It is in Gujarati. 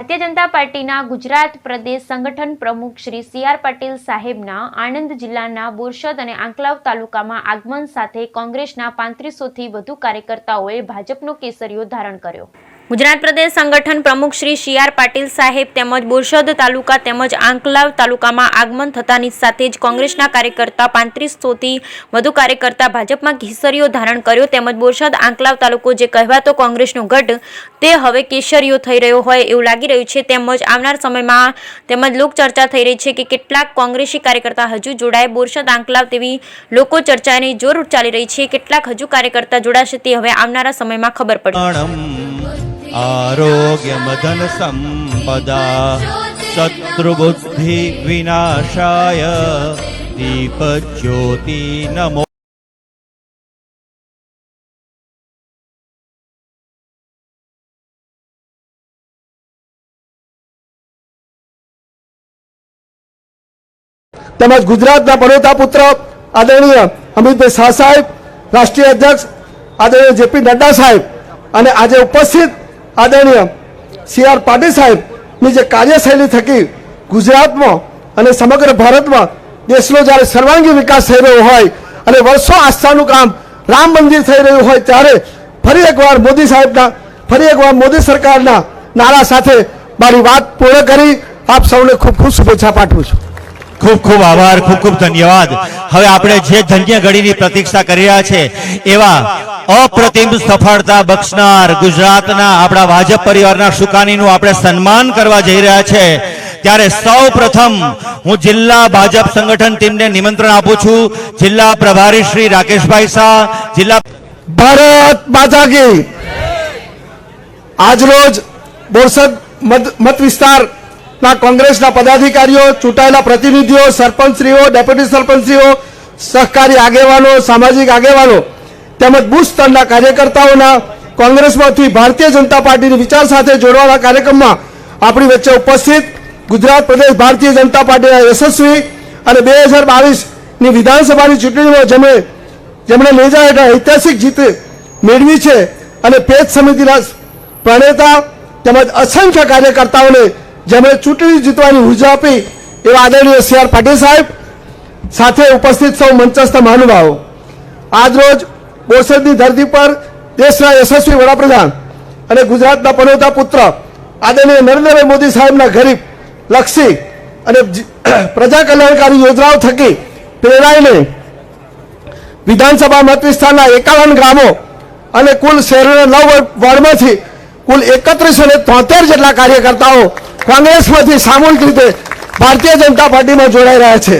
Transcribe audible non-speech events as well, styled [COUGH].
ભારતીય જનતા પાર્ટીના ગુજરાત પ્રદેશ સંગઠન પ્રમુખ શ્રી સી આર પાટીલ સાહેબના આણંદ જિલ્લાના બોરસદ અને આંકલાવ તાલુકામાં આગમન સાથે કોંગ્રેસના પાંત્રીસોથી વધુ કાર્યકર્તાઓએ ભાજપનો કેસરીયો ધારણ કર્યો. ગુજરાત પ્રદેશ સંગઠન પ્રમુખ શ્રી સી આર પાટીલ સાહેબ તેમજ બોરસદ તાલુકા તેમજ આંકલાવ તાલુકામાં આગમન થતાની સાથે જ કોંગ્રેસના કાર્યકર્તા પાંત્રીસોથી વધુ કાર્યકર્તા ભાજપમાં કેસરીયો ધારણ કર્યો તેમજ બોરસદ આંકલાવ તાલુકો જે કહેવાતો કોંગ્રેસનો ગઢ, તે હવે કેસરીઓ થઈ રહ્યો હોય એવું લાગી રહ્યું છે. તેમજ આવનાર સમયમાં તેમજ લોકચર્ચા થઈ રહી છે કે કેટલાક કોંગ્રેસી કાર્યકર્તા હજુ જોડાય બોરસદ આંકલાવ તેવી લોકો ચર્ચાની જોર ચાલી રહી છે. કેટલાક હજુ કાર્યકર્તા જોડાશે તે હવે આવનારા સમયમાં ખબર પડશે आरोग्यमधन संपदा शत्रुबुद्धि विनाशाय दीपज्योति नमो તેમજ ગુજરાતના બળોતા પુત્ર આદરણીય અમિતભાઈ શાહ સાહેબ રાષ્ટ્રીય અધ્યક્ષ આદરણીય જેપી નડ્ડા સાહેબ અને આજે ઉપસ્થિત આદરણીય સી આર પાટીલ સાહેબની જે કાર્યશૈલી થકી ગુજરાતમાં અને સમગ્ર ભારતમાં દેશનો જ્યારે સર્વાંગી વિકાસ થઈ રહ્યો હોય અને વર્ષો આસ્થાનું કામ રામ મંદિર થઈ રહ્યું હોય ત્યારે ફરી એકવાર મોદી સાહેબના, ફરી એકવાર મોદી સરકારના નારા સાથે મારી વાત પૂર્ણ કરી. આપ સૌને ખૂબ ખૂબ શુભેચ્છા પાઠવું છું. ખૂબ ખૂબ આભાર, ખૂબ ખૂબ ધન્યવાદ. હવે આપણે જે ધન્ય ઘડીની પ્રતીક્ષા કરી રહ્યા છે, એવા અપ્રતિમ સફળતા બક્ષનાર ગુજરાતના આપણા ભાજપ પરિવારના સુકાનીનું આપણે સન્માન કરવા જઈ રહ્યા છે. ત્યારે સૌ પ્રથમ હું જિલ્લા ભાજપ સંગઠન ટીમને નિમંત્રણ આપું છું. જિલ્લા પ્રભારી શ્રી રાકેશભાઈ શાહ, જિલ્લા ભારત માતા કી. આજરોજ બોરસદ મત મત વિસ્તારના કોંગ્રેસના પદાધિકારીઓ, ચૂંટાયેલા પ્રતિનિધિઓ, સરપંચશ્રીઓ, ડેપ્યુટી સરપંચશ્રીઓ, સહકારી આગેવાનો, સામાજિક આગેવાનો તેમજ બુથ સ્તરના કાર્યકર્તાઓના કોંગ્રેસમાંથી ભારતીય જનતા પાર્ટીની વિચાર સાથે જોડવાના કાર્યક્રમમાં આપણી વચ્ચે ઉપસ્થિત ગુજરાત પ્રદેશ ભારતીય જનતા પાર્ટીના યશસ્વી અને બે હજાર બાવીસની વિધાનસભાની ચૂંટણીમાં જેમણે જેમણે નેજા હેઠળ ઐતિહાસિક જીત મેળવી છે અને પેજ સમિતિના પ્રણેતા તેમજ અસંખ્ય કાર્યકર્તાઓને જેમણે ચૂંટણી જીતવાની ઊર્જા આપી એવા આદરણીય સી આર પાટીલ સાહેબ સાથે ઉપસ્થિત સૌ મંચસ્થ મહાનુભાવો. આજરોજ બોરસદની ધરતી પર દેશના યશસ્વી વડાપ્રધાન અને ગુજરાતના પનોતા પુત્ર આદરણીય નરેન્દ્રભાઈ મોદી સાહેબના ગરીબ, લક્ષી અને [CLEARS THROAT] પ્રજા કલ્યાણકારી યોજનાઓ થકી પ્રેરાઈને વિધાનસભા મત વિસ્તારના એકાવન ગ્રામો અને કુલ શહેરોના નવ વોર્ડમાંથી કુલ એકત્રીસો તોતેર જેટલા કાર્યકર્તાઓ કોંગ્રેસમાંથી સામૂહિક રીતે ભારતીય જનતા પાર્ટીમાં જોડાઈ રહ્યા છે.